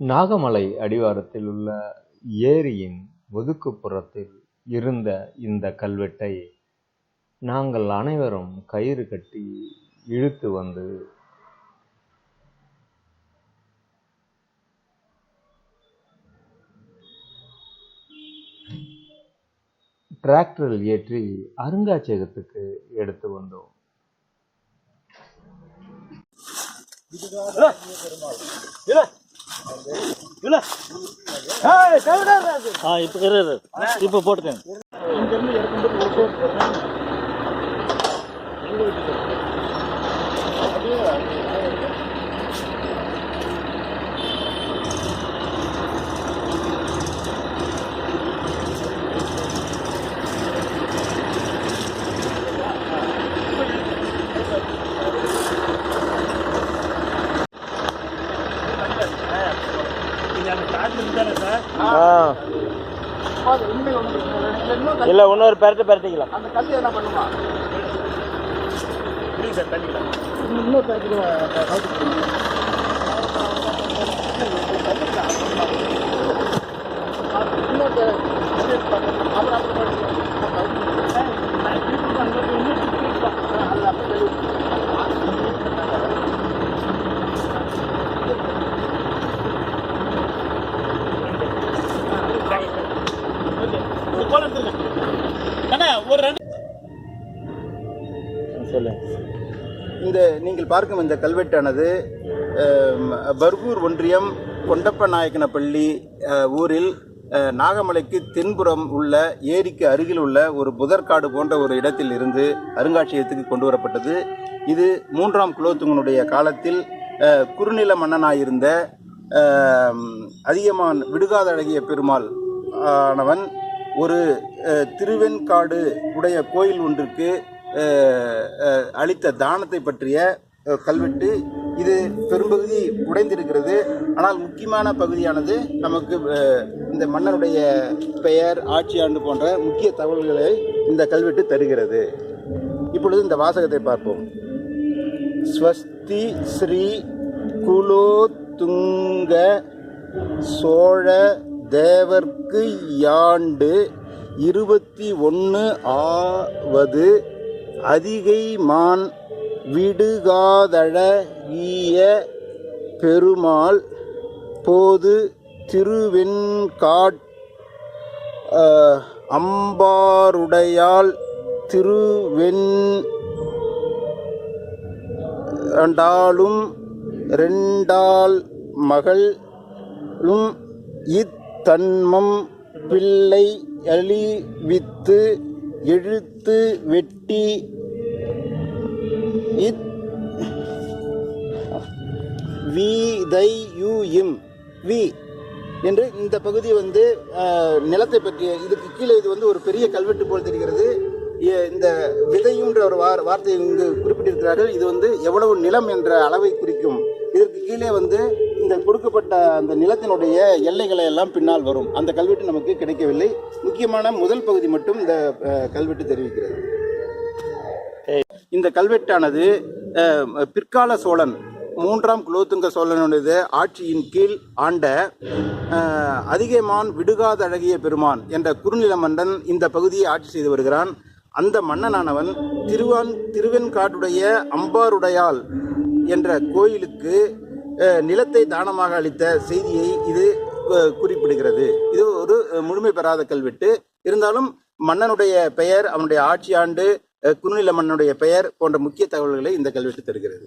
நாகமலை அடிவாரத்தில் உள்ள ஏரியின் ஒதுக்குப்புறத்தில் இருந்த இந்த கல்வெட்டை நாங்கள் அனைவரும் கயிறு கட்டி இழுத்து வந்து டிராக்டரில் ஏற்றி அருங்காட்சியகத்துக்கு எடுத்து வந்தோம். ஆ இப்போ இரு இரு. இப்போ போட்டுக்கங்க இல்ல இன்னொரு பெரட்டு பெரட்டிக்கலாம். அந்த கல் என்ன பண்ணுமா? இன்னொரு இந்த நீங்கள் பார்க்கும் இந்த கல்வெட்டானது பர்கூர் ஒன்றியம் கொண்டப்பநாயக்கனப்பள்ளி ஊரில் நாகமலைக்கு தென்புறம் உள்ள ஏரிக்கு அருகில் உள்ள ஒரு புதற்காடு போன்ற ஒரு இடத்தில் இருந்து அருங்காட்சியகத்துக்கு கொண்டு வரப்பட்டது. இது மூன்றாம் குலோத்துங்கனுடைய காலத்தில் குறுநில மன்னனாயிருந்த அதிகமான் விடுகாத விடுகாதழகிய பெருமாள் ஆனவன் ஒரு திருவெண்காடு உடைய கோயில் ஒன்றிற்கு அளித்த தானத்தை பற்றிய கல்வெட்டு இது பெரும்பகுதி உடைந்திருக்கிறது. ஆனால் முக்கியமான பகுதியானது நமக்கு இந்த மன்னருடைய பெயர் ஆட்சி ஆண்டு போன்ற முக்கிய தகவல்களை இந்த கல்வெட்டு தருகிறது. இப்பொழுது இந்த வாசகத்தை பார்ப்போம். ஸ்வஸ்தி ஸ்ரீ குலோத்துங்க சோழ தேவர்க்கு யாண்டு இருபத்தி ஒன்று ஆவது அதிகை மான் விடுகாதழகிய பெருமாள் போது திருவெண்காட் அம்பாருடையால் திருவெண் ரெண்டாலும் ரெண்டால் மகளும் இத்தன்மம் பிள்ளை அழிவித்து எழுத்து குட்டி இத் வி தை யுஎம் வி என்று இந்த பகுதி வந்து நிலத்தை பற்றிய இதுக்கு கீழே இது வந்து ஒரு பெரிய கல்வெட்டு போல் தெரிகிறது. இந்த விதையுன்ற ஒரு வார் வார்த்தையை இங்கு குறிப்பிட்டிருக்கிறார்கள். இது வந்து எவ்வளவு நிலம் என்ற அளவை குறிக்கும். இதற்கு கீழே வந்து இந்த கொடுக்கப்பட்ட அந்த நிலத்தினுடைய எல்லைகளை எல்லாம் பின்னால் வரும். அந்த கல்வெட்டு நமக்கு கிடைக்கவில்லை. முக்கியமான முதல் பகுதி மட்டும் இந்த கல்வெட்டு தெரிவிக்கிறது. இந்த கல்வெட்டானது பிற்கால சோழன் மூன்றாம் குலோத்துங்க சோழனுடைய ஆட்சியின் கீழ் ஆண்ட அதிகமான் விடுகாதழகிய பெருமான் என்ற குறுநில மன்னன் இந்த பகுதியை ஆட்சி செய்து வருகிறான். அந்த மன்னனானவன் திருவான் திருவெண்காட்டுடைய அம்பாருடையால் என்ற கோயிலுக்கு நிலத்தை தானமாக அளித்த செய்தியை இது குறிப்பிடுகிறது. இது ஒரு முழுமை பெறாத கல்வெட்டு. இருந்தாலும் மன்னனுடைய பெயர் அவனுடைய ஆட்சி ஆண்டு குறுநில மன்னனுடைய பெயர் போன்ற முக்கிய தகவல்களை இந்த கல்வெட்டு தருகிறது.